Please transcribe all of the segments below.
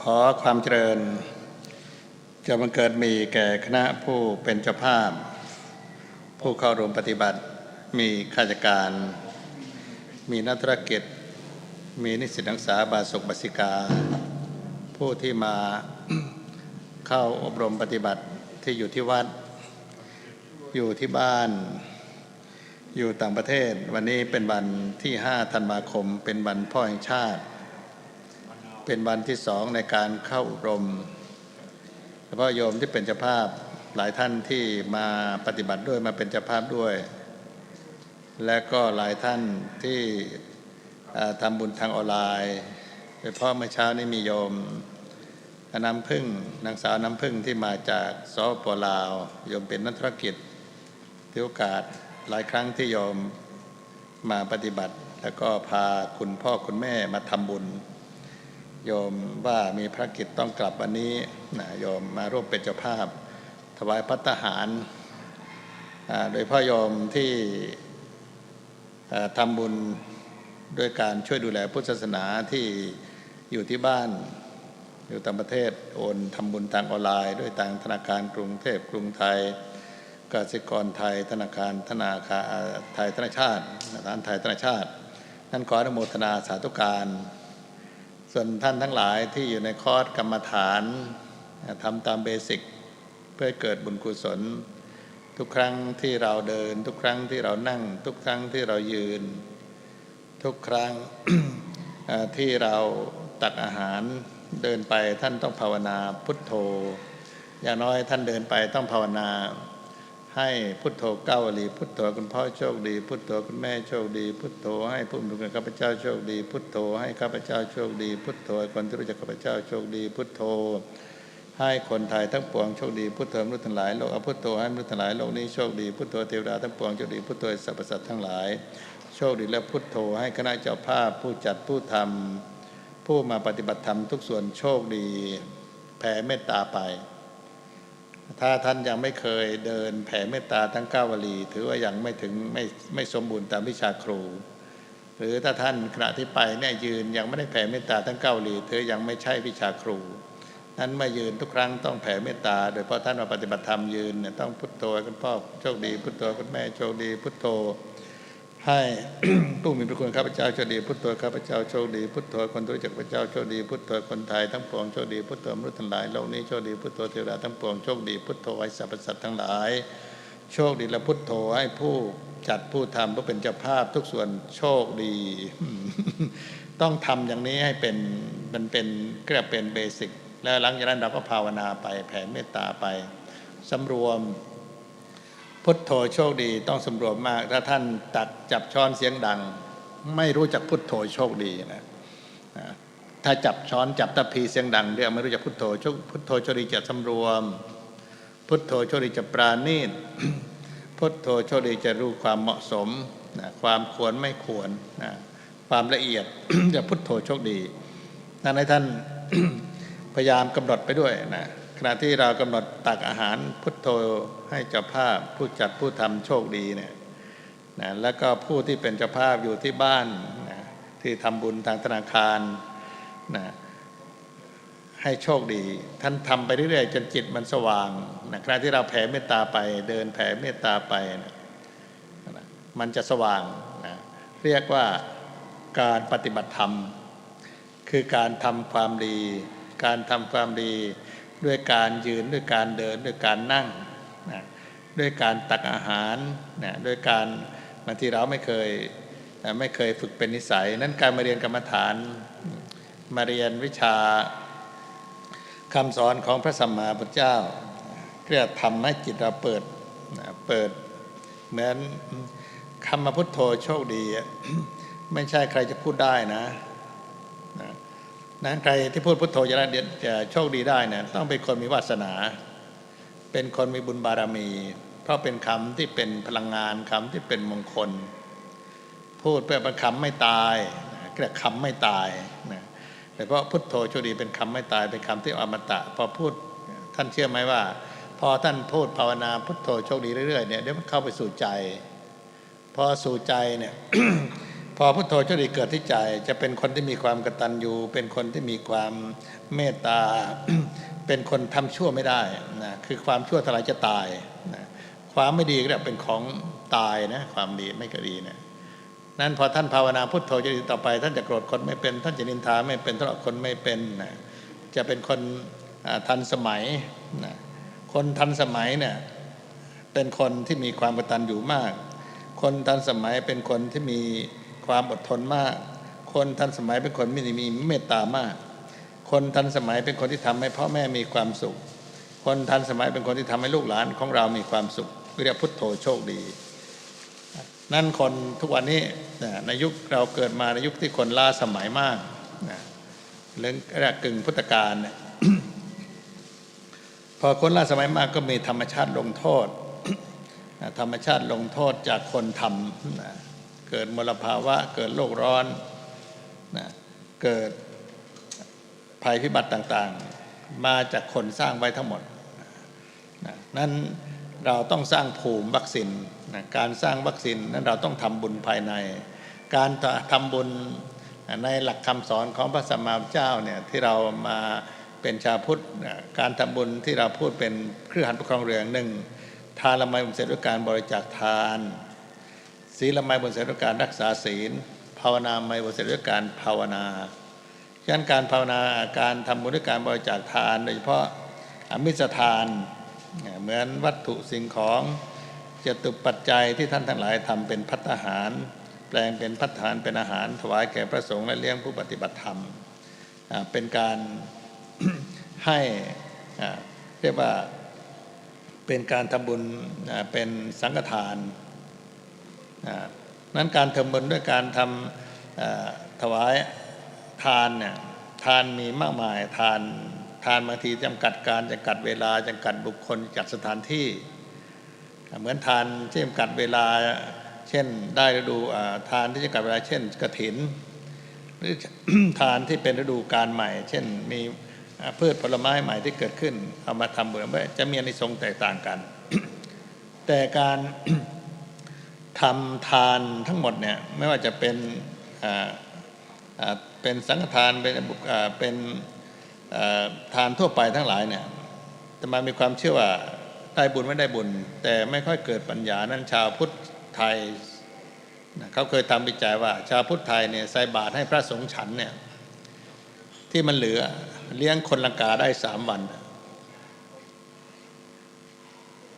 ขอความเจริญ จะบังเกิดมีแก่คณะผู้เป็นเจ้าภาพ ผู้เข้าร่วมปฏิบัติ มีข้าราชการ มีนักธุรกิจ มีนิสิตนักศึกษาบาศกบาสิกา ผู้ที่มาเข้าอบรมปฏิบัติที่อยู่ที่วัด อยู่ที่บ้าน อยู่ต่างประเทศ วันนี้เป็นวันที่ 5 ธันวาคม เป็นวันพ่อแห่งชาติ เป็นวันที่สองในการเข้าอบรมเฉพาะโยมที่เป็นเจ้าภาพหลายท่านที่มาปฏิบัติด้วยมาเป็นเจ้าภาพด้วย และก็หลายท่านที่ทำบุญทางออนไลน์โดยเฉพาะเมื่อเช้านี้มีโยมน้ำพึ่งนางสาวน้ำพึ่งที่มาจากสปปลาว โยมเป็นนักธุรกิจถือโอกาสหลายครั้งที่โยมมาปฏิบัติ แล้วก็พาคุณพ่อคุณแม่มาทำบุญ โยมว่ามีภารกิจต้องกลับวันนี้นะโยมมาร่วมเป็นเจ้าภาพ ถวายพัตตาหารโดยพ่อโยมที่ทำบุญด้วยการช่วยดูแลพุทธศาสนาที่อยู่ที่บ้าน อยู่ต่างประเทศโอนทำบุญทางออนไลน์ ด้วยทางธนาคารกรุงเทพกรุงไทยกสิกรไทยธนาคารธนาคารไทยธนาชาติธนาคารไทยธนาชาติ นั่นขออนุโมทนาสาธุการ ส่วนท่านทั้งหลายที่อยู่ในคอร์สกรรมฐานทำตามเบสิกเพื่อเกิดบุญกุศล ทุกครั้งที่เราเดิน ทุกครั้งที่เรานั่ง ทุกครั้งที่เรายืน ทุกครั้งที่เราตักอาหารเดินไปท่านต้องภาวนาพุทโธ อย่างน้อยท่านเดินไปต้องภาวนา ให้พุทโธเก้าวลีพุทโธคุณพ่อโชคดี พุทโธคุณแม่โชคดี พุทโธให้ผู้มีคุณข้าพเจ้าโชคดี พุทโธให้ข้าพเจ้าโชคดี พุทโธคนที่รู้จักข้าพเจ้าโชคดี พุทโธ ให้คนไทยทั้งปวงโชคดีพุทโธมนุษย์ทั้งหลายโลกอพุทโธให้มนุษย์ทั้งหลายโลกนี้โชคดีพุทโธเทวดาทั้งปวงโชคดีพุทโธสรรพสัตว์ทั้งหลาย โชคดีและพุทโธให้คณะเจ้าภาพผู้จัดผู้ทำผู้มาปฏิบัติธรรมทุกส่วนโชคดี แผ่เมตตาไป ถ้าท่านยังไม่เคยเดินแผ่เมตตาทั้งเก้าวลี ถือว่ายังไม่ถึงไม่ไม่สมบูรณ์ตามวิชาครู หรือถ้าท่านขณะที่ไปเนี่ยยืนยังไม่ได้แผ่เมตตาทั้งเก้าวลีถือยังไม่ใช่วิชาครู นั้นมายืนทุกครั้งต้องแผ่เมตตา โดยเพราะท่านมาปฏิบัติธรรมยืนเนี่ยต้องพุทโธคุณพ่อโชคดี พุทโธคุณแม่โชคดี พุทโธ ให้ผู้มีพระคุณข้าพเจ้าโชคดีพุทโธข้าพเจ้าโชคดีพุทโธคนรู้จักพระเจ้าโชคดีพุทโธคนไทยทั้งปวงโชคดีพุทโธมนุษย์ทั้งหลายโลกนี้โชคดีพุทโธเทวดาทั้งปวงโชคดีพุทโธให้สรรพสัตว์ทั้งหลาย โชคดีและพุทโธให้ผู้จัดผู้ทำผู้เป็นเจ้าภาพทุกส่วนโชคดี ต้องทำอย่างนี้ให้เป็นมันเป็นเรียกเป็นเบสิกแล้วหลังจากนั้นเราก็ภาวนาไปแผ่เมตตาไปสำรวม พุทโธโชคดีต้องสำรวมมาก ถ้าท่านตักจับช้อนเสียงดัง ไม่รู้จักพุทโธโชคดีนะถ้าจับช้อนจับตะพีเสียงดังเดี๋ยวไม่รู้จักพุทโธโชคพุทโธโชคดีจะสำรวม พุทโธโชคดีจะปราณีตพุทโธโชคดีจะรู้ความเหมาะสมนะความควรไม่ควรนะความละเอียดจะพุทโธโชคดีนั้นให้ท่านพยายามกำหนดไปด้วยนะ ขณะที่เรากำหนดตักอาหารพุทโธให้เจ้าภาพผู้จัดผู้ทำโชคดีเนี่ยนะแล้วก็ผู้ที่เป็นเจ้าภาพอยู่ที่บ้านนะที่ทำบุญทางธนาคารนะให้โชคดี ท่านทำไปเรื่อยๆ จนจิตมันสว่างนะขณะที่เราแผ่เมตตาไป เดินแผ่เมตตาไปนะนะมันจะสว่างนะเรียกว่าการปฏิบัติธรรม คือการทำความดี การทำความดี ด้วยการยืนด้วยการเดินด้วยการนั่งนะด้วยการตักอาหารนะด้วยการบางทีเราไม่เคยนะไม่เคยฝึกเป็นนิสัย นั้นการมาเรียนกรรมฐาน มาเรียนวิชาคำสอนของพระสัมมาสัมพุทธเจ้าเพื่อทำให้จิตเราเปิดนะเปิดเหมือนคำมาพุทโธโชคดี ไม่ใช่ใครจะพูดได้นะ นั้นใครที่พูดพุทโธจะได้จะโชคดีได้เนี่ยต้องเป็นคนมีวาสนา เป็นคนมีบุญบารมี เพราะเป็นคำที่เป็นพลังงานคำที่เป็นมงคล พูดเพื่อเป็นคำไม่ตายนะเรียกคำไม่ตายนะแต่เพราะพุทโธโชคดีเป็นคำไม่ตายเป็นคำที่อมตะ พอพูดท่านเชื่อไหมว่า พอท่านพูดภาวนาพุทโธโชคดีเรื่อยๆเนี่ยเดี๋ยวมันเข้าไปสู่ใจ พอสู่ใจเนี่ย พอพุทโธโชคดีเกิดที่ใจจะเป็นคนที่มีความกตัญญูเป็นคนที่มีความเมตตา เป็นคนทำชั่วไม่ได้นะคือความชั่วทลายจะตายนะความไม่ดีก็เรียกเป็นของตายนะความดีไม่ก็ดีนะนั้นพอท่านภาวนาพุทโธโชคดีต่อไป ท่านจะโกรธคนไม่เป็น ท่านจะนินทาไม่เป็นทะเลาะคนไม่เป็นนะจะเป็นคนทันสมัยนะคนทันสมัยเนี่ยเป็นคนที่มีความกตัญญูมาก คนทันสมัยเป็นคนที่มี ความอดทนมาก คนทันสมัยเป็นคนมีมีเมตตามาก คนทันสมัยเป็นคนที่ทำให้พ่อแม่มีความสุข คนทันสมัยเป็นคนที่ทำให้ลูกหลานของเรามีความสุขเรียกพุทโธโชคดี นั่นคนทุกวันนี้ในยุคเราเกิดมาในยุคที่คนล้าสมัยมากเรื่องแรกกึ่งพุทธกาลพอคนล้าสมัยมากก็มีธรรมชาติลงโทษธรรมชาติลงโทษจากคนทำนะ กิดมลภาวะ เกิดโลกร้อนนะเกิดภัยพิบัติต่างๆ มาจากคนสร้างไว้ทั้งหมดนะนั้นเราต้องสร้างภูมิวัคซีนนะการสร้างวัคซีนนั้นเราต้องทำบุญภายใน การทำบุญในหลักคำสอนของพระสัมมาเจ้าเนี่ยที่เรามาเป็นชาวพุทธนะการทำบุญที่เราพูดเป็นเครื่องหันประคองเรืองหนึ่งทานละไมบุญเสร็จด้วยการบริจาคทาน ศีลละไมบุญเสร็จด้วยการรักษาศีล ภาวนาไมบุญเสร็จด้วยการภาวนาฉะนั้นการภาวนาการทำบุญด้วยการบริจาคทาน โดยเฉพาะอมิสทาน เหมือนวัตถุสิ่งของจตุปัจจัยที่ท่านทั้งหลายทำเป็นพัตตาหาร แปลงเป็นพัตตาหารเป็นอาหาร ถวายแก่พระสงฆ์และเลี้ยงผู้ปฏิบัติธรรมเป็นการให้เรียกว่าเป็นการทำบุญเป็นสังฆทาน นั้นการทำบุญด้วยการทำอ่าถวายทานเนี่ยทานมีมากมายทานทานบางทีจำกัดการจำกัดเวลาจำกัดบุคคลจัดสถานที่ เหมือนทานที่จำกัดเวลา เช่นได้ฤดูทานที่จำกัดเวลา เช่นกระถินหรือทานที่เป็นฤดูการใหม่ เช่นมีพืชผลไม้ใหม่ที่เกิดขึ้น เอามาทำบุญไว้จะมีอนิสงส์แตกต่างกัน แต่การ ทำทานทั้งหมดเนี่ยไม่ว่าจะเป็นเป็นสังฆทานเป็นเป็นทานทั่วไปทั้งหลายเนี่ยแต่มามีความเชื่อว่าได้บุญไม่ได้บุญ แต่ไม่ค่อยเกิดปัญญานั้นชาวพุทธไทยเขาเคยทำวิจัยว่า ชาวพุทธไทยเนี่ยใส่บาตรให้พระสงฆ์ฉันเนี่ยที่มันเหลือเลี้ยงคนลังกาได้สามวันเ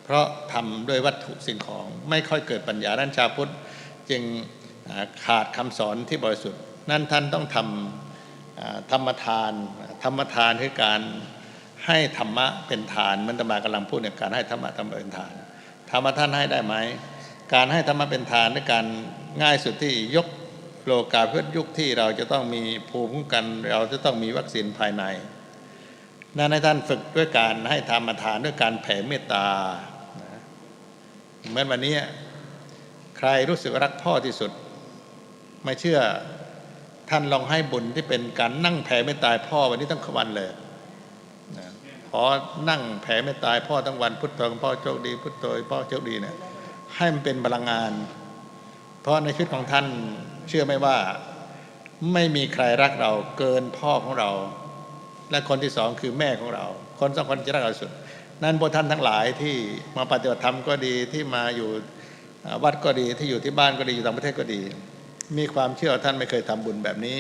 พราะทำด้วยวัตถุสิ่งของไม่ค่อยเกิดปัญญานั้นชาวพุทธจึงขาดคำสอนที่บริสุทธิ์ นั่นท่านต้องทำอ่าธรรมทาน ธรรมทานคือการให้ธรรมะเป็นทานมันตมากำลังพูดเนี่ยการให้ธรรมะทำเป็นทาน ธรรมะท่านให้ได้ไหมการให้ธรรมะเป็นทานด้วยการง่ายสุดที่ยกโลกาเพื่อยุคที่เราจะต้องมีภูมิคุ้มกัน เราจะต้องมีวัคซีนภายในนั่นให้ท่านฝึกด้วยการให้ธรรมทานด้วยการแผ่เมตตา เหมือนวันนี้ใครรู้สึกรักพ่อที่สุด ไม่เชื่อท่านลองให้บุญที่เป็นการนั่งแผ่เมตตาให้พ่อวันนี้ทั้งวันเลยขอนั่งแผ่เมตตาให้พ่อทั้งวัน พุทโธพ่อโชคดี พุทโธพ่อโชคดีเนี่ยให้มันเป็นพลังงาน เพราะในชีวิตของท่านเชื่อไหมว่า ไม่มีใครรักเราเกินพ่อของเรา และคนที่สองคือแม่ของเรา คนสองคนที่รักเราสุด นั่นพวกท่านทั้งหลายที่มาปฏิบัติธรรมก็ดีที่มาอยู่วัดก็ดีที่อยู่ที่บ้านก็ดีอยู่ต่างประเทศก็ดี มีความเชื่อท่านไม่เคยทำบุญแบบนี้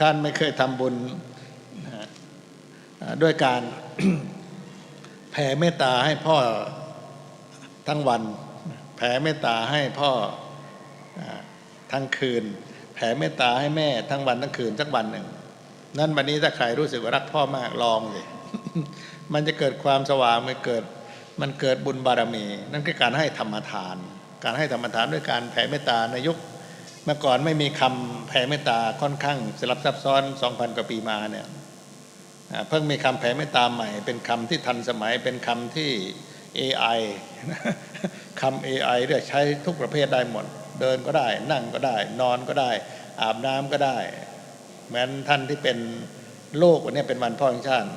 ท่านไม่เคยทำบุญด้วยการแผ่เมตตาให้พ่อทั้งวัน แผ่เมตตาให้พ่อทั้งคืน แผ่เมตตาให้แม่ทั้งวันทั้งคืนสักวันหนึ่ง นั่นวันนี้ถ้าใครรู้สึกว่ารักพ่อมากลองสิ มันจะเกิดความสว่างมันเกิดมันเกิดบุญบารมี นั่นคือการให้ธรรมทาน การให้ธรรมทานด้วยการแผ่เมตตาในยุคเมื่อก่อนไม่มีคำแผ่เมตตาค่อนข้างสลับซับซ้อน2,000กว่าปีมาเนี่ยเพิ่งมีคำแผ่เมตตาใหม่ เป็นคำที่ทันสมัยเป็นคำที่ AI คำ AI เรียกใช้ทุกประเภทได้หมด เดินก็ได้ นั่งก็ได้ นอนก็ได้ อาบน้ำก็ได้แม้นท่านที่เป็นโลกวันนี้เป็นวันพ่อแห่งชาติ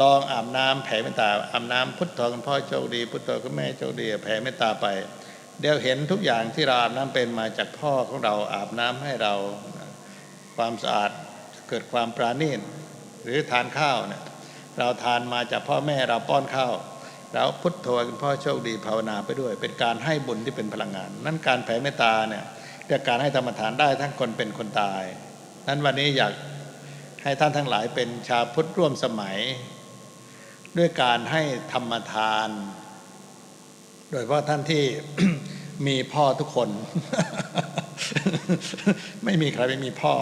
ลองอาบน้ำแผ่เมตตาอาบน้ำพุทโธคุณพ่อโชคดีพุทโธคุณแม่โชคดีแผ่เมตตาไป เดี๋ยวเห็นทุกอย่างที่เราอาบน้ำเป็นมาจากพ่อของเราอาบน้ำให้เราความสะอาดเกิดความปราณีตหรือทานข้าวเนี่ยเราทานมาจากพ่อแม่เราป้อนข้าวเราพุทโธคุณพ่อโชคดีภาวนาไปด้วย เป็นการให้บุญที่เป็นพลังงาน นั่นการแผ่เมตตาเนี่ยเรียกการให้ธรรมทานได้ทั้งคนเป็นคนตาย นั้นวันนี้อยากให้ท่านทั้งหลายเป็นชาวพุทธร่วมสมัย ด้วยการให้ธรรมทาน โดยเฉพาะท่านที่มีพ่อทุกคน ไม่มีใครไม่มีพ่อ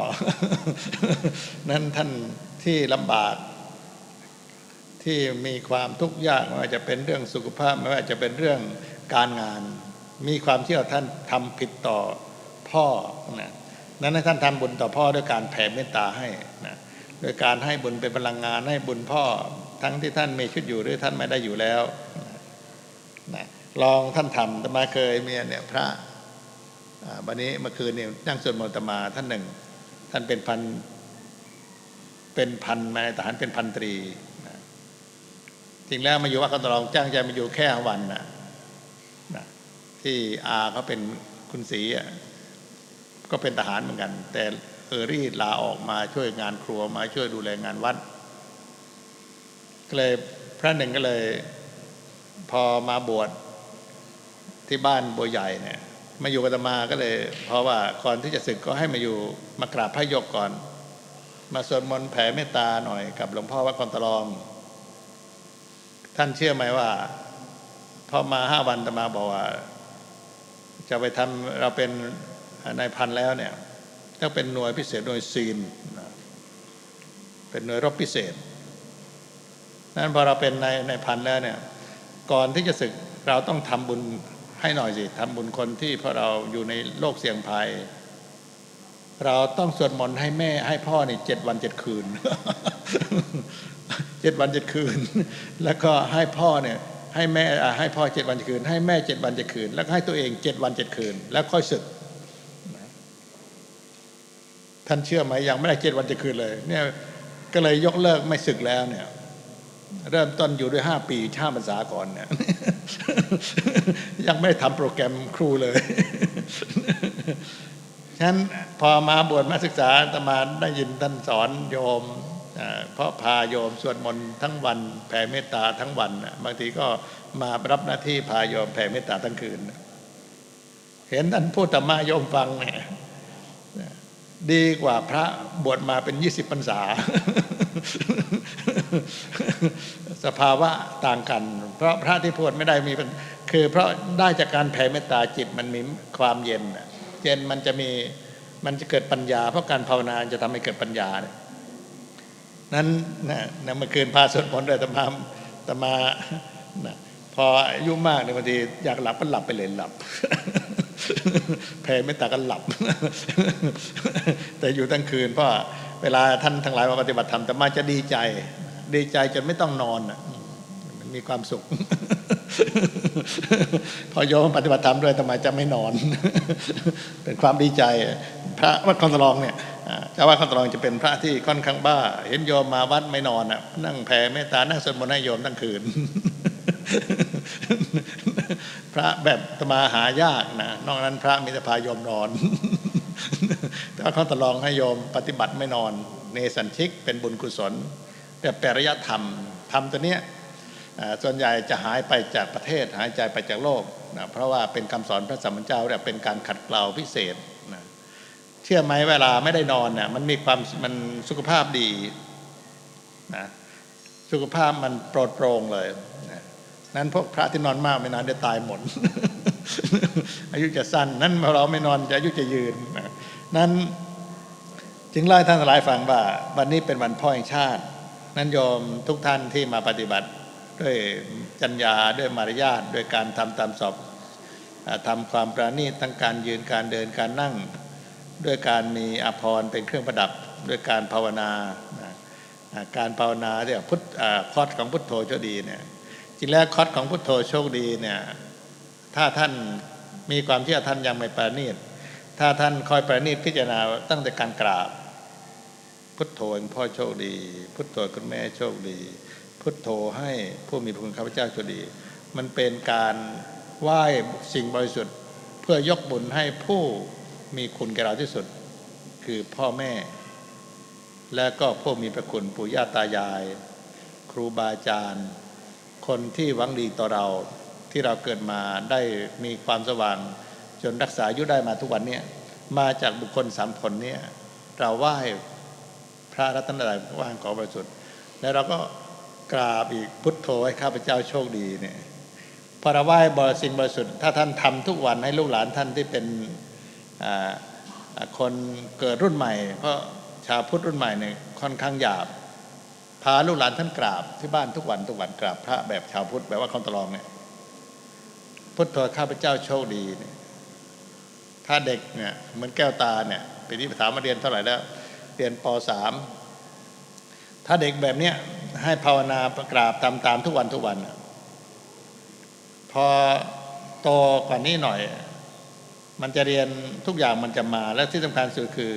นั้นท่านที่ลำบาก ที่มีความทุกข์ยากไม่ว่าจะเป็นเรื่องสุขภาพไม่ว่าจะเป็นเรื่องการงาน มีความที่ว่าท่านทำผิดต่อพ่อนะนั้นให้ท่านทำบุญต่อพ่อด้วยการแผ่เมตตาให้นะ โดยการให้บุญเป็นพลังงานให้บุญพ่อทั้งที่ท่านมีชีวิตอยู่หรือท่านไม่ได้อยู่แล้วนะลองท่านทำแต่มาเคยมีเนี่ยพระวันนี้เมื่อคืนเนี่ยนั่งสวดมนต์ตมาท่านหนึ่ง ท่านเป็นพันเป็นพันนายทหารเป็นพันตรีจริงแล้วมาอยู่วัดกันตลองจ้างใจมาอยู่แค่วันนะนะที่อาเขาเป็นคุณศรีอะก็เป็นทหารเหมือนกัน แต่ เออรีดลาออกมาช่วยงานครัวมาช่วยดูแลงานวัดก็เลยพระหนึ่งก็เลย พอมาบวชที่บ้านบัวใหญ่เนี่ย มาอยู่กับตมาก็เลย เพราะว่าก่อนที่จะศึกก็ให้มาอยู่มากราบพระยกก่อน มาสวดมนต์แผ่เมตตาหน่อยกับหลวงพ่อวัดคอนตะลอง ท่านเชื่อไหมว่าพอมาห้าวันตมาบอกว่า จะไปทำเราเป็นนายพันแล้วเนี่ย ต้องเป็นหน่วยพิเศษหน่วยซีนเป็นหน่วยรบพิเศษนั้นพอเราเป็นในในพันแล้วเนี่ยก่อนที่จะศึกเราต้องทำบุญให้หน่อยสิทำบุญคนที่พราะเราอยู่ในโลกเสี่ยงภัย เราต้องสวดมนต์ให้แม่ให้พ่อนี่เจ็ดวันเจ็ดคืนเจ็ดวันเจ็ดคืน แล้วก็ให้พ่อเนี่ยให้แม่อ่าให้พ่อเจ็ดวันเจ็ดคืน ให้แม่เจ็ดวันเจ็ดคืน แล้วก็ให้ตัวเองเจ็ดวันเจ็ดคืน แล้วค่อยศึก ท่านเชื่อไหมยังไม่ได้เจ็ดวันจ็ดคืนเลย เนี่ยก็เลยยกเลิกไม่ศึกแล้วเนี่ย เริ่มต้นอยู่ด้วยห้าปีชาพรรษาก่อนเนี่ย ยังไม่ได้ทำโปรแกรมครูเลยฉะนั้นพอมาบวชมาศึกษาตมาได้ยินท่านสอนโยมอ่าเพราะพาโยมสวดมนต์ทั้งวันแผ่เมตตาทั้งวันบางทีก็มารับหน้าที่พาโยมแผ่เมตตาทั้งคืน เห็นท่านพูดธรรมะโยมฟังเนี่ย ดีกว่าพระบวชมาเป็นยี่สิบพรรษา สภาวะต่างกัน เพราะพระที่พูดไม่ได้มีคือ เพราะได้จากการแผ่เมตตาจิตมันมีความเย็นเย็นมันจะมีมันจะเกิดปัญญา เพราะการภาวนาจะทำให้เกิดปัญญาเนี่ยนั้นนะนะเมื่อคืนพาสวดมนต์เลยตมาตมานะพออายุมากเนี่ยบางทีอยากหลับก็หลับไปเลยหลับ แผ่เมตตาก็หลับ แต่อยู่ทั้งคืนเพราะเวลาท่านทั้งหลายมาปฏิบัติธรรมแต่มาจะดีใจ ดีใจจนไม่ต้องนอนมันมีความสุข พอโยมปฏิบัติธรรมด้วยทำไมจะไม่นอน เป็นความดีใจ พระวัดคอนตลองเนี่ยเจ้าวัดคอนตลองจะเป็นพระที่ค่อนข้างบ้า เห็นโยมมาวัดไม่นอนนั่งแผ่เมตตานั่งสวดมนต์ให้โยมทั้งคืน พระแบบตมาหายากนะนอกนั้นพระมีแต่พายมนอน แต่ว่าเขาตะลองให้โยมปฏิบัติไม่นอน เนสันชิกเป็นบุญกุศลแบบแปรยธรรมธรรมตัวเนี้ยส่วนใหญ่จะหายไปจากประเทศหายใจไปจากโลกนะเพราะว่าเป็นคำสอนพระสัมมาเจ้าเนี่ยเป็นการขัดเกลาพิเศษนะเชื่อไหมเวลาไม่ได้นอนเนี่ยมันมีความมันสุขภาพดีนะสุขภาพมันโปรดโปร่งเลยนะ นั้นพวกพระที่นอนมากไม่นานได้ตายหมด อายุจะสั้น นั้นเราไม่นอนจะอายุจะยืน นั้นจึงเล่าให้ท่านหลายฟังว่า วันนี้เป็นวันพ่อแห่งชาติ นั้นโยมทุกท่านที่มาปฏิบัติด้วยจัญญาด้วยมารยาทด้วยการทำตามสอบอ่าทำความประณีตทั้งการยืนการเดินการนั่ง ด้วยการมีอภรณ์เป็นเครื่องประดับด้วยการภาวนา การภาวนาเรียกพุทธคอร์สของพุทโธโชคดีเนี่ย จริงแล้วคอร์สของพุทโธโชคดีเนี่ยถ้าท่านมีความเชื่อท่านยังไม่ประณีตถ้าท่านคอยประณีตพิจารณาตั้งแต่การกราบ พุทโธพ่อโชคดี พุทโธคุณแม่โชคดี พุทโธให้ผู้มีพระคุณข้าพเจ้าโชคดี มันเป็นการไหว้สิ่งบริสุทธิ์ เพื่อยกบุญให้ผู้มีคุณแก่เราที่สุด คือพ่อแม่ และก็ผู้มีพระคุณปู่ย่าตายาย ครูบาอาจารย์ คนที่หวังดีต่อเราที่เราเกิดมาได้มีความสว่าง จนรักษาอายุได้มาทุกวันเนี้มาจากบุคคลสามคนเนี้เราไหว้พระรัตนตรัยว่างขอบริสุทธิ์แล้วเราก็กราบอีกพุทโธให้ข้าพเจ้าโชคดีเนี่ยพอเราไหว้บริสิงบริสุทธิ์ถ้าท่านทำทุกวันให้ลูกหลานท่านที่เป็นคนเกิดรุ่นใหม่ เพราะชาวพุทธรุ่นใหม่เนี่ยค่อนข้างหยาบ พาลูกหลานท่านกราบที่บ้านทุกวันทุกวันกราบพระแบบชาวพุทธแบบว่าคำตลองเนี่ยพุทโธข้าพเจ้าโชคดีเนี่ยถ้าเด็กเนี่ยเหมือนแก้วตาเนี่ยปีนี้ถามมาเรียนเท่าไหร่แล้ว เรียนปสามถ้าเด็กแบบเนี้ยให้ภาวนาประกราบตามตามทุกวันทุกวัน พอโตกว่านี้หน่อย มันจะเรียนทุกอย่างมันจะมาและที่สำคัญสุดคือ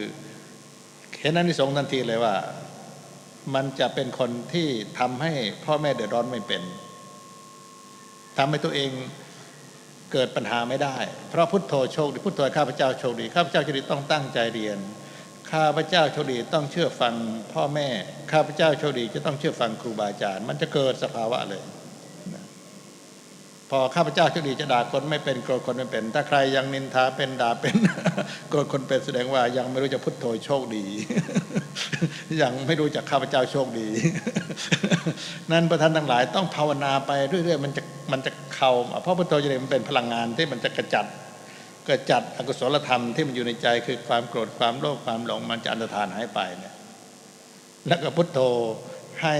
เห็นอานิสงส์ทันทีเลยว่า มันจะเป็นคนที่ทำให้พ่อแม่เดือดร้อนไม่เป็นทำให้ตัวเองเกิดปัญหาไม่ได้ เพราะพุทโธโชคดีพุทโธข้าพเจ้าโชคดีข้าพเจ้าโชคดีต้องตั้งใจเรียน ข้าพเจ้าโชคดีต้องเชื่อฟังพ่อแม่ ข้าพเจ้าโชคดีจะต้องเชื่อฟังครูบาอาจารย์ มันจะเกิดสภาวะเลย พอข้าพเจ้าโชคดีจะด่าคนไม่เป็นโกรธคนไม่เป็น ถ้าใครยังนินทาเป็นด่าเป็นโกรธคนเป็นแสดงว่ายังไม่รู้จะพุทโธโชคดี ยังไม่รู้จักข้าพเจ้าโชคดี นั้นประธานทั้งหลายต้องภาวนาไปเรื่อยๆมันจะมันจะเข้าเพราะพุทโธจะเรียกมันเป็นพลังงานที่มันจะกระจัดกระจัดอกุศลธรรมที่มันอยู่ในใจคือความโกรธความโลภความหลงมันจะอันตรธานหายไปเนี่ยแล้วก็พุทโธให้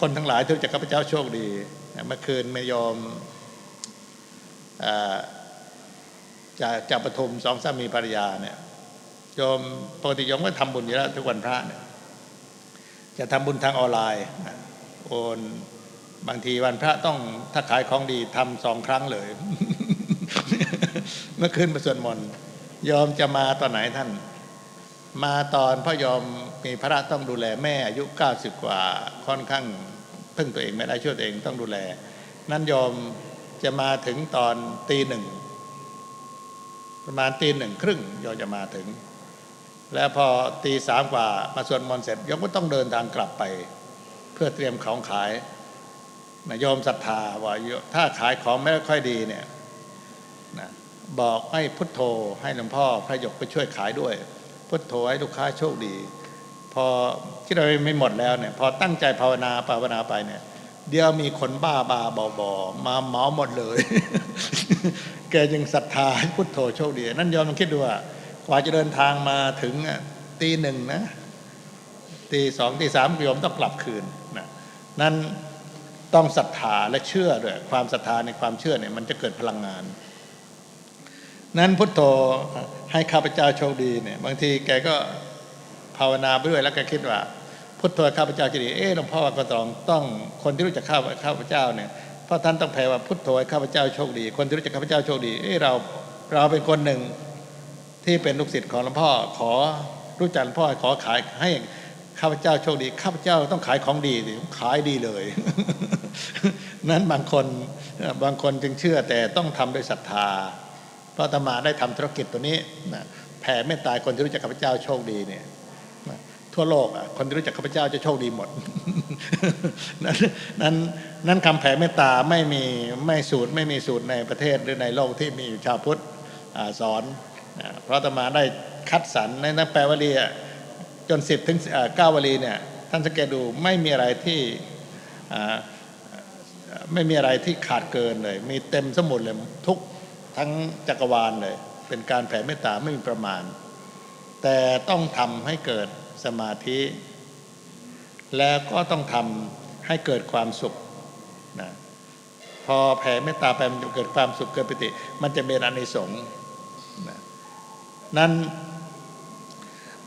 คนทั้งหลายที่รู้จักข้าพเจ้าโชคดีเมื่อคืนไม่ยอมอ่าจากจากปทุมสองสามีภรรยาเนี่ย โยมปกติโยมก็ทำบุญอยู่แล้วทุกวันพระเนี่ยจะทำบุญทางออนไลน์โอนบางทีวันพระต้องถ้าขายของดีทำสองครั้งเลย เมื่อคืนมาสวดมนต์ยอมจะมาตอนไหนท่าน มาตอนพ่อยอมมีพระต้องดูแลแม่อายุ90กว่าค่อนข้างพึ่งตัวเองไม่ได้ช่วยตัวเองต้องดูแล นั่นยอมจะมาถึงตอนตีหนึ่งประมาณตีหนึ่งครึ่งยอมจะมาถึง แล้วพอตีสามกว่ามาสวดมนต์เสร็จยมก็ต้องเดินทางกลับไป เพื่อเตรียมของขายนะโยมศรัทธาว่าถ้าขายของไม่ค่อยดีเนี่ยนะบอกให้พุทโธให้หลวงพ่อพระยกไปช่วยขายด้วย พุทโธให้ลูกค้าโชคดี พอที่เราไม่หมดแล้วเนี่ย พอตั้งใจภาวนาภาวนาไปเนี่ย เดี๋ยวมีคนบ้าบาบอบอมาเหมาหมดเลย แกยังศรัทธาให้พุทโธโชคดี นั่นยอมลองคิดดูว่า ว่าจะเดินทางมาถึงตีหนึ่งนะตีสองตีสามโยมต้องกลับคืนนะนั้นต้องศรัทธาและเชื่อด้วยความศรัทธาในความเชื่อเนี่ยมันจะเกิดพลังงาน นั้นพุทโธให้ข้าพเจ้าโชคดีเนี่ยบางทีแกก็ภาวนาไปด้วยแล้วแกคิดว่า พุทโธข้าพเจ้าจะดีเออหลวงพ่อก็ต้องต้องคนที่รู้จักข้าข้าพเจ้าเนี่ยเพราะท่านต้องแปลว่าพุทโธข้าพเจ้าโชคดี คนที่รู้จักข้าพเจ้าโชคดีเออเราเราเป็นคนหนึ่ง ที่เป็นลูกศิษย์ของหลวงพ่อ ขอรู้จักหลวงพ่อขอขายให้ข้าพเจ้าโชคดีข้าพเจ้าต้องขายของดีสิขายดีเลย นั้นบางคนบางคนจึงเชื่อแต่ต้องทำด้วยศรัทธา เพราะอาตมาได้ทำธุรกิจตัวนี้แผ่เมตตาคนที่รู้จักข้าพเจ้าโชคดีเนี่ยทั่วโลกอะคนที่รู้จักข้าพเจ้าจะโชคดีหมด นั้นนั้นนั้นคำแผ่เมตตาไม่มีไม่สูตรไม่มีสูตรในประเทศหรือในโลกที่มีชาวพุทธอสอน เพราะอาตมาได้คัดสรรในนักแปลวลีจนสิบถึงเก้าวลีเนี่ยท่านสังเกตดูไม่มีอะไรที่ไม่มีอะไรที่ขาดเกินเลย มีเต็มสมุดเลยทุกทั้งจักรวาลเลย เป็นการแผ่เมตตาไม่มีประมาณ แต่ต้องทำให้เกิดสมาธิ แล้วก็ต้องทำให้เกิดความสุขนะพอแผ่เมตตาไปมันจะเกิดความสุขเกิดปิติ มันจะเป็นอนิสงส์นะ นั้น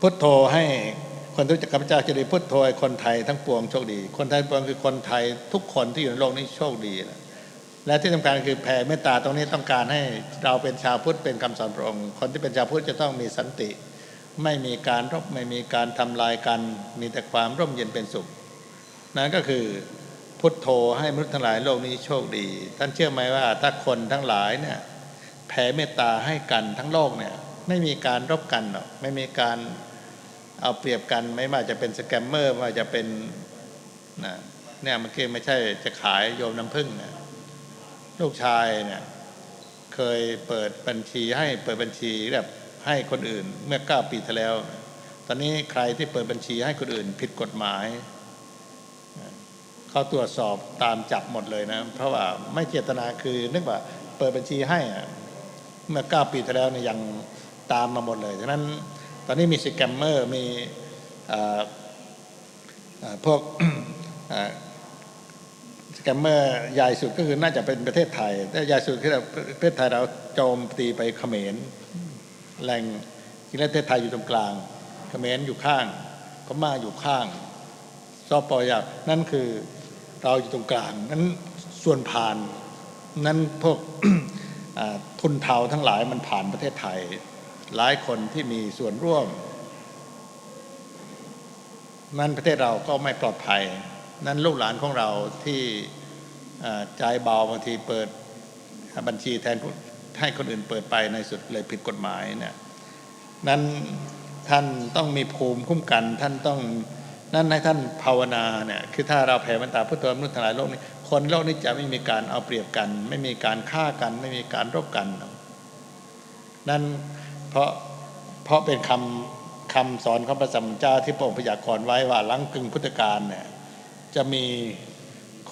พุทโธให้คนที่รู้จักข้าพเจ้าจะได้พุทโธคนไทยทั้งปวงโชคดี คนไทยปวงคือคนไทยทุกคนที่อยู่ในโลกนี้โชคดีนะและที่สำคัญคือแผ่เมตตาตรงนี้ต้องการให้เราเป็นชาวพุทธเป็นคำสอนพระองค์ คนที่เป็นชาวพุทธจะต้องมีสันติ ไม่มีการรบไม่มีการทำลายกันมีแต่ความร่มเย็นเป็นสุข นั่นก็คือพุทโธให้มนุษย์ทั้งหลายโลกนี้โชคดี ท่านเชื่อไหมว่าถ้าคนทั้งหลายเนี่ยแผ่เมตตาให้กันทั้งโลกเนี่ย ไม่มีการรบกันหรอกไม่มีการเอาเปรียบกันไม่ว่าจะเป็นสแกมเมอร์ไม่ว่าจะเป็นนะเนี่ยเมื่อกี้ไม่ใช่จะขายโยมน้ำผึ้งนะลูกชายเนี่ยเคยเปิดบัญชีให้เปิดบัญชีแบบให้คนอื่นเมื่อเก้าปีที่แล้ว ตอนนี้ใครที่เปิดบัญชีให้คนอื่น ผิดกฎหมาย เขาตรวจสอบตามจับหมดเลยนะ เพราะว่าไม่เจตนาคือนึกว่าเปิดบัญชีให้เมื่อเก้าปีที่แล้วเนี่ยยัง ตามมาหมดเลยฉะนั้นตอนนี้มีสแกมเมอร์มีพวกสแกมเมอร์ใหญ่สุดก็คือน่าจะเป็นประเทศไทย แต่ใหญ่สุดคือประเทศไทยเราโจมตีไปเขมรแหล่งจริงแล้วประเทศไทยอยู่ตรงกลาง เขมรอยู่ข้างพม่าอยู่ข้างซอปอยากนั่นคือเราอยู่ตรงกลางนั้นส่วนผ่านนั้นพวกทุนเทาทั้งหลายมันผ่านประเทศไทย หลายคนที่มีส่วนร่วม นั้นประเทศเราก็ไม่ปลอดภัย นั้นลูกหลานของเราที่อ่าใจเบาบางทีเปิดบัญชีแทนให้คนอื่นเปิดไปในสุดเลยผิดกฎหมายเนี่ยนั้นท่านต้องมีภูมิคุ้มกัน ท่านต้องนั่นให้ท่านภาวนาเนี่ยคือถ้าเราแผ่เมตตาพุทธมนุษย์ทั้งหลายโลกนี้คนโลกนี้จะไม่มีการเอาเปรียบกัน ไม่มีการฆ่ากัน ไม่มีการรบกันนั่น เพราะเพราะเป็นคำคำสอนของพระสัมมาจ้าที่พระองค์พยากรณ์ไว้ว่าหลังกึ่งพุทธกาลเนี่ยจะมี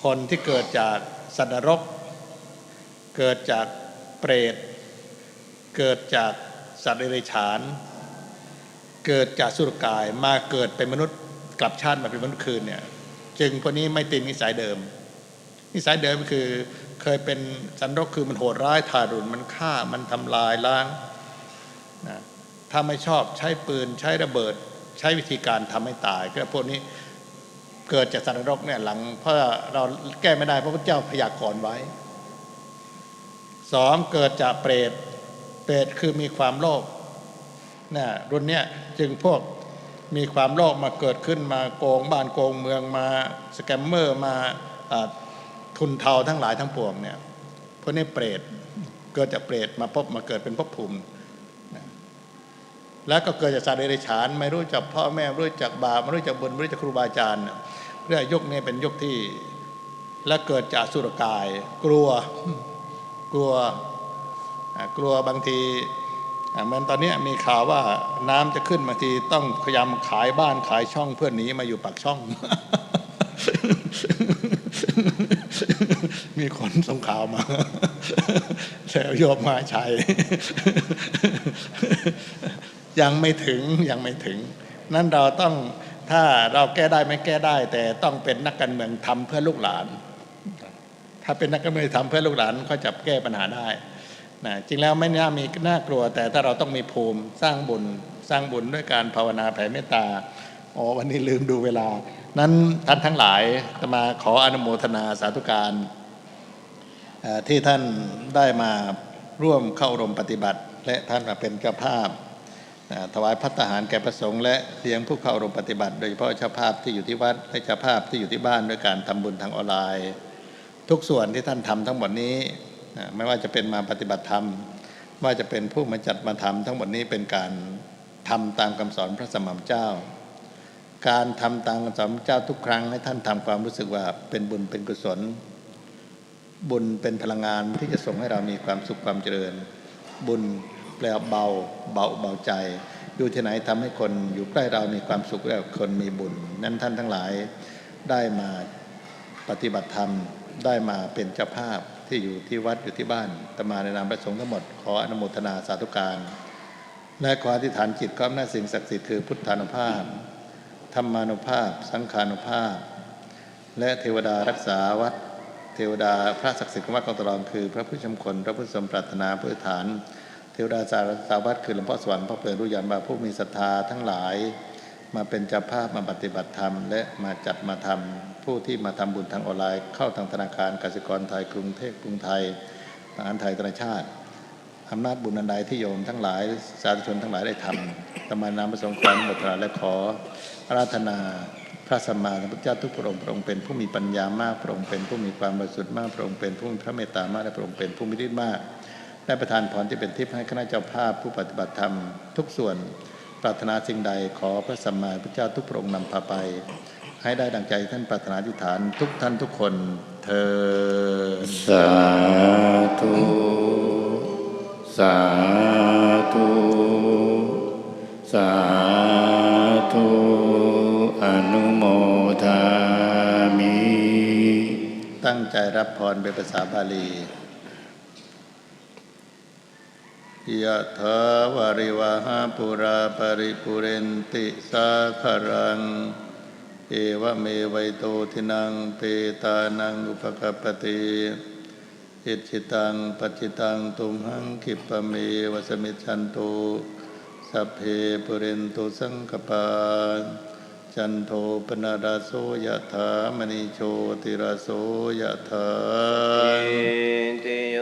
คนที่เกิดจากสัตว์นรก เกิดจากเปรต เกิดจากสัตว์เดรัจฉาน เกิดจากสุรกายมาเกิดเป็นมนุษย์กลับชาติมาเป็นมนุษย์คืนเนี่ยจึงพวกนี้ไม่ติดนิสัยเดิม นิสัยเดิมคือเคยเป็นสันนรกคือมันโหดร้ายทารุณมันฆ่ามันทำลายล้าง นะถ้าไม่ชอบใช้ปืนใช้ระเบิด ใช้วิธีการทำให้ตายก็พวกนี้เกิดจากสันนรกเนี่ยหลัง เพราะเราแก้ไม่ได้เพราะพระเจ้าพยากรณ์ไว้สองเกิดจากเปรตเปรตคือมีความโลภนะรุ่นเนี้ยจึงพวกมีความโลภมาเกิดขึ้นมาโกงบ้านโกงเมืองมาสแกมเมอร์มาทุนเทาทั้งหลายทั้งปวงเนี่ยพวกนี้เปรตเกิดจากเปรตมาพบมาเกิดเป็นภพภูมิ แล้วก็เกิดจากสัตว์เดรัจฉาน ไม่รู้จักพ่อแม่ไม่รู้จักบาปไม่รู้จักบุญไม่รู้จักครูบาอาจารย์เรื่องยุคนี้เป็นยุคที่ และเกิดจากสุรกาย กลัวกลัวกลัวบางทีเหมือนตอนนี้มีข่าวว่าน้ำจะขึ้นบางทีต้องพยายามขายบ้านขายช่องเพื่อหนีมาอยู่ปากช่อง มีคนส่งข่าวมาแล้วโยมมาชัย ยังไม่ถึงยังไม่ถึง นั่นเราต้องถ้าเราแก้ได้ไม่แก้ได้ แต่ต้องเป็นนักการเมืองทำเพื่อลูกหลาน ถ้าเป็นนักการเมืองทำเพื่อลูกหลานก็จะแก้ปัญหาได้นะจริงแล้วไม่น่ามีน่ากลัว แต่ถ้าเราต้องมีภูมิสร้างบุญสร้างบุญด้วยการภาวนาแผ่เมตตาอ๋อวันนี้ลืมดูเวลา นั้นท่านทั้งหลายจะมาขออนุโมทนาสาธุการที่ท่านได้มาร่วมเข้ารมปฏิบัติ และท่านมาเป็นเจ้าภาพ ถวายพัฒหารแก่ประสงค์และเลี้ยงผู้เข้าร่วมปฏิบัติ โดยเฉพาะเจ้าภาพที่อยู่ที่วัดและเจ้าภาพที่อยู่ที่บ้านด้วยการทำบุญทางออนไลน์ ทุกส่วนที่ท่านทำทั้งหมดนี้ไม่ว่าจะเป็นมาปฏิบัติธรรม ว่าจะเป็นผู้มาจัดมาทำทั้งหมดนี้เป็นการทำตามคำสอนพระสมมเจ้า การทำตามคำสอนพระเจ้าทุกครั้งให้ท่านทำความรู้สึกว่าเป็นบุญเป็นกุศล บุญเป็นพลังงานที่จะส่งให้เรามีความสุขความเจริญ บุญ แปลว่าเบาเบาเบาใจ อยู่ที่ไหนทำให้คนอยู่ใกล้เรามีความสุขและคนมีบุญ นั้นท่านทั้งหลายได้มาปฏิบัติธรรม ได้มาเป็นเจ้าภาพที่อยู่ที่วัดอยู่ที่บ้านตมาในนามพระสงฆ์ทั้งหมดขออนุโมทนาสาธุการและขออธิษฐานจิตก็อำนาจสิ่งศักดิ์สิทธิ์คือพุทธานุภาพธรรมานุภาพ สังขานุภาพ และเทวดารักษาวัด เทวดาพระศักดิ์สิทธิ์ของวัดกองตรองคือ พระพุทธชมคนพระพุทธสมปรารถนาพุทธฐาน เทวดาสารสาวัดคือหลวงพ่อสวรรค์พระเพลินรุยานบาผู้มีศรัทธาทั้งหลาย มาเป็นเจ้าภาพมาปฏิบัติธรรม และมาจัดมาทำผู้ที่มาทำบุญทางออนไลน์ เข้าทางธนาคารกสิกรไทยกรุงเทพกรุงไทยทหารไทยธนาชาติอำนาจบุญอันใดที่โยมทั้งหลายสาธุชนทั้งหลายได้ทำตมานามประสงค์ความหมดราและขออราธนาพระสัมมาสัมพุทธเจ้าทุกพระองค์พระองค์เป็นผู้มีปัญญามากพระองค์เป็นผู้มีความบริสุทธิ์มากพระองค์เป็นผู้มีพระเมตตามากและพระองค์เป็นผู้มีฤทธิ์มาก ได้ประทานพรที่เป็นทิพย์ให้คณะเจ้าภาพผู้ปฏิบัติธรรมทุกส่วน ปรารถนาสิ่งใดขอพระสัมมาสัมพุทธเจ้าทุกพระองค์นำพาไป ให้ได้ดังใจท่านปรารถนาอธิษฐานทุกท่านทุกคนเธอสาธุสาธุสาธุอนุโมทามิ ตั้งใจรับพรเป็นภาษาบาลี ยะถาวาริวหาปุราปริปุเรนติสาคารัง เอวเมวัยโตทินังเปตานังอุปกปปติอิจิตังปัจจิตังตุมหังคิปะเมวสมิจฉันโตสัพเพปุเรนตุสังกปา จันโทปนาราโสยะถามณีโชติราโสยะถาติโย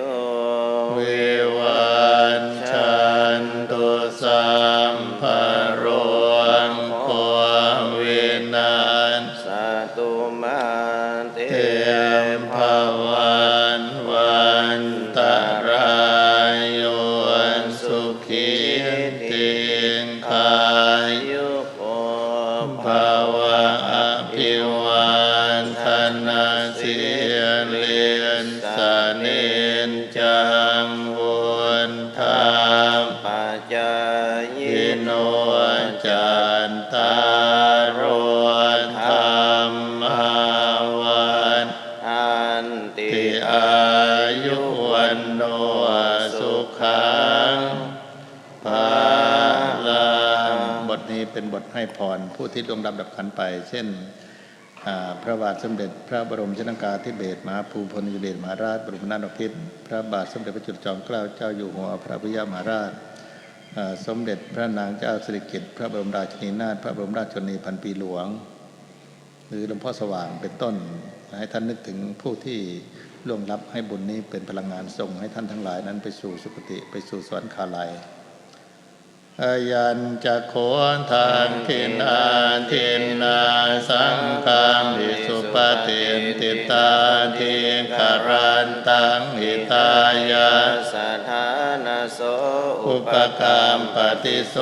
เววันชันตุสัมภา นสาเนนจังวนธรรมปัจจายยิโนจันตาโรธรรมวันอันติอายุวันโนสุขังภาลังบทนี้เป็นบทให้พรผู้ที่ลงลำดับขันไป เช่น พระบาทสมเด็จพระบรมชนกาธิเบศรมหาภูพลอดุลยเดชมหาราชบรมนาถบพิตรพระบาทสมเด็จพระจุลจอมเกล้าเจ้าอยู่หัวพระพุทธยามหาราชสมเด็จพระนางเจ้าสิริกิติ์พระบรมราชินีนาถพระบรมราชชนนีพันปีหลวง หรือหลวงพ่อสว่างเป็นต้น ให้ท่านนึกถึงผู้ที่ล่วงลับให้บุญนี้เป็นพลังงานส่งให้ท่านทั้งหลายนั้นไปสู่สุคติไปสู่สวรรคาลัยอายันจะโคนทางทินาทินา สังฆามิสุปฏิติตาทิคารันตังหิตายาสถานาโสอุปกรรมปฏิโส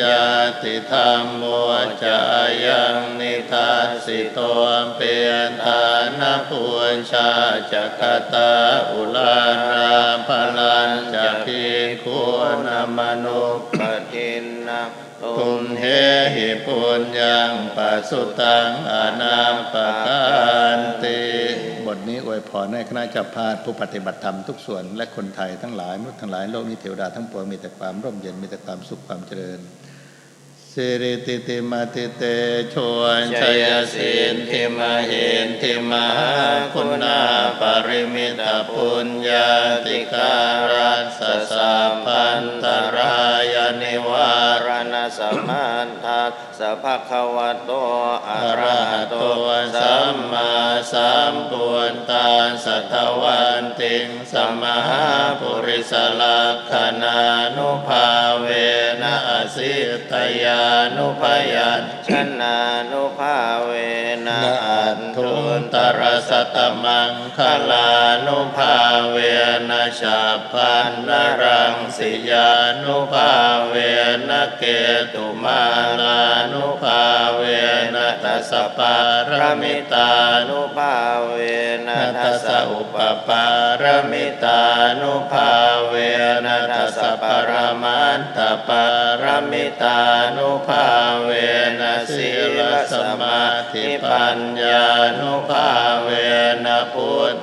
ยาติธรรมโมจายังนิทัสสิโตเปียนทานภูชาจักตาอุลาราพลันจะพิคุนมนุปปทิน นาตุตุมเหหิปุญญังปัสสุตังอนาปการติบทนี้อวยพรให้คณะเจ้าภาผู้ปฏิบัติธรรมทุกส่วน และคนไทยทั้งหลายมนุษย์ทั้งหลายโลกนี้เทวดาทั้งปวงมีแต่ความร่มเย็นมีแต่ความสุขความเจริญสิริติติมาติเตชวนชัยสินทิมาเห็นทิมาคุณาปริมิตาปุญญาติการัสสะสัพพันตา นิวารณสัมันทัสสะภะคะวะโตอะระหะโตสัมมาสัมปุนตาสัตวันติงสัมมาปุริสลักขณานุภาเวนะอสิตยานุพยัญชนานุภาเวนะอันทุนตรสตมังคลานุภาเวนะฉัพพันนรังสิยานุภาเววนะเกตุมาลานุภาเวนะตัสะปารมิตานุนุภาเวนะนัตสสะอุปปารมิตานุภาเวนะทัสสะปรมันตปารมิตานุภาเวนะสีลสมาธิปัญญานุภาเวนะพุท